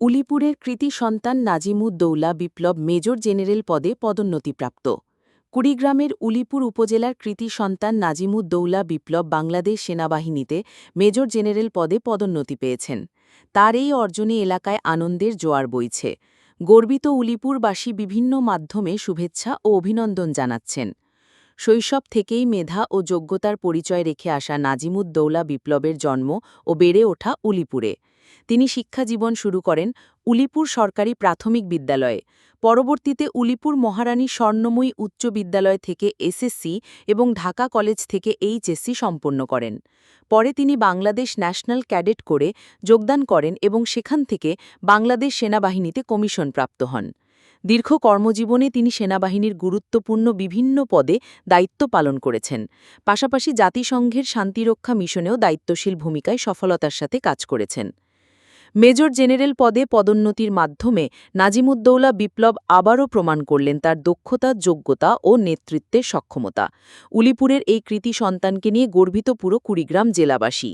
উলিপুরের কৃতি সন্তান নাজিমুদ্দৌলা বিপ্লব major general পদে পদোন্নতিপ্রাপ্ত। কুড়িগ্রামের উলিপুর উপজেলার কৃতি সন্তান নাজিমুদ্দৌলা বিপ্লব বাংলাদেশ সেনাবাহিনীতে মেজর জেনারেল পদে পদোন্নতি পেয়েছেন। তার এই অর্জনে এলাকায় আনন্দের জোয়ার বইছে। গর্বিত উলিপুরবাসী বিভিন্ন মাধ্যমে শুভেচ্ছা ও অভিনন্দন জানাচ্ছেন। শৈশব থেকেই মেধা ও যোগ্যতার পরিচয় রেখে আসা নাজিমুদ্দৌলা বিপ্লবের জন্ম ও বেড়ে ওঠা উলিপুরে। তিনি শিক্ষাজীবন শুরু করেন উলিপুর সরকারি প্রাথমিক বিদ্যালয়ে। পরবর্তীতে উলিপুর মহারানী স্বর্ণময়ী উচ্চ বিদ্যালয় থেকে এসএসসি এবং ঢাকা কলেজ থেকে এইচএসসি সম্পন্ন করেন। পরে তিনি বাংলাদেশ ন্যাশনাল ক্যাডেট করে যোগদান করেন এবং সেখান থেকে বাংলাদেশ সেনাবাহিনীতে কমিশন প্রাপ্ত হন। দীর্ঘ কর্মজীবনে তিনি সেনাবাহিনীর গুরুত্বপূর্ণ বিভিন্ন পদে দায়িত্ব পালন করেছেন। পাশাপাশি জাতিসংঘের শান্তিরক্ষা মিশনেও দায়িত্বশীল ভূমিকায় সফলতার সাথে কাজ করেছেন। মেজর জেনারেল পদে পদোন্নতির মাধ্যমে নাজিমুদ্দৌলা বিপ্লব আবারও প্রমাণ করলেন তার দক্ষতা, যোগ্যতা ও নেতৃত্বের সক্ষমতা। উলিপুরের এই কৃতি সন্তানকে নিয়ে গর্বিত পুরো কুড়িগ্রাম জেলাবাসী।